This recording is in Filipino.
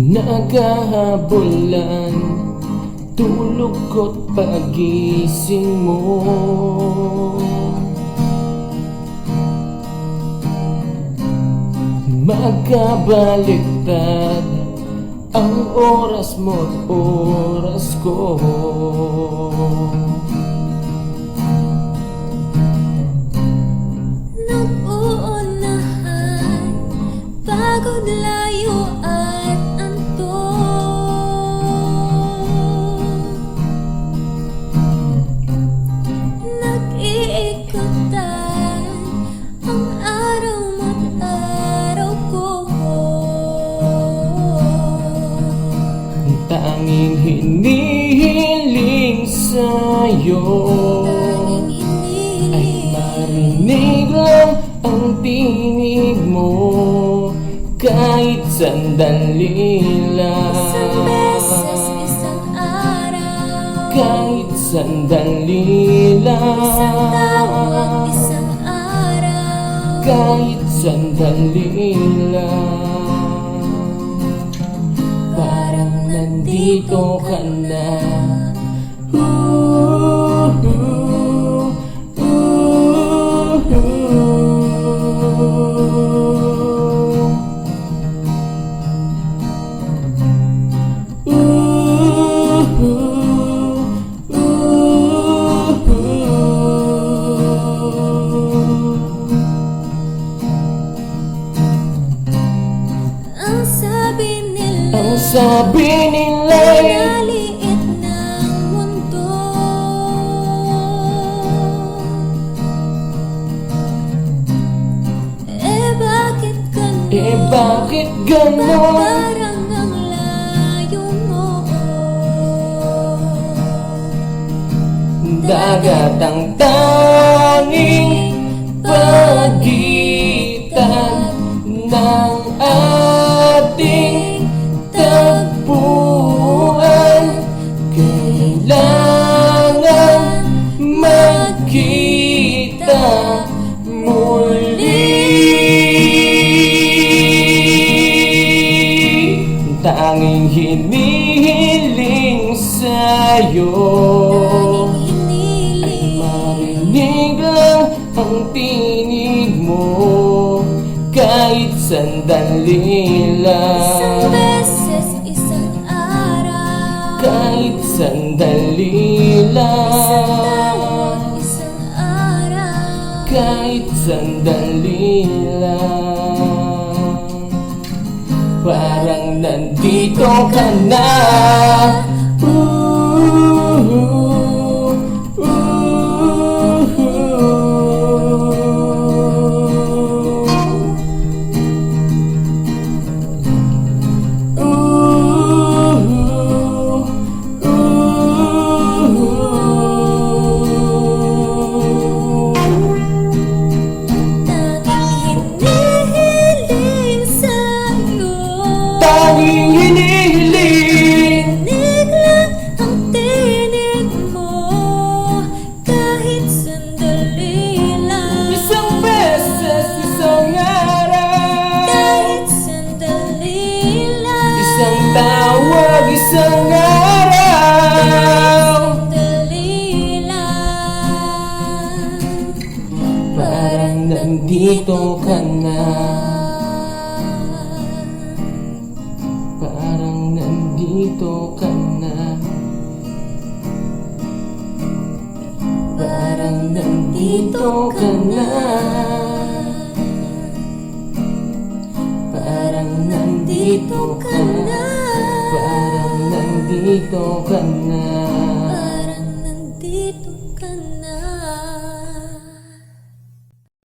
Naghahabulan Tulog ko't pagising mo. Magkabaliktad Ang oras mo't oras ko. Nag-uunahan Pagod layo tanging hinihiling sa'yo. Ay marinig lang ang tinig mo Kahit sandali lang Isang beses, isang araw. Kahit sandali Isang tawag, lang isang araw. Kahit sandali lang nandito ka na sabi nila Naliit ng mundo Eh bakit ganon? Eh bakit ganon? Parang ang layo mo Dagat ang tanging pagitan sa'yo hiniling Marinig lang ang tinig mo. Kahit sandali Isang lang beses, isang araw. Kahit sandali lang isang araw Kahit sandali lang Parang nandito ka na isang araw. Parang nandito ka na. Parang nandito ka na. Parang nandito ka na. Parang nandito ka na Parang nandito ka na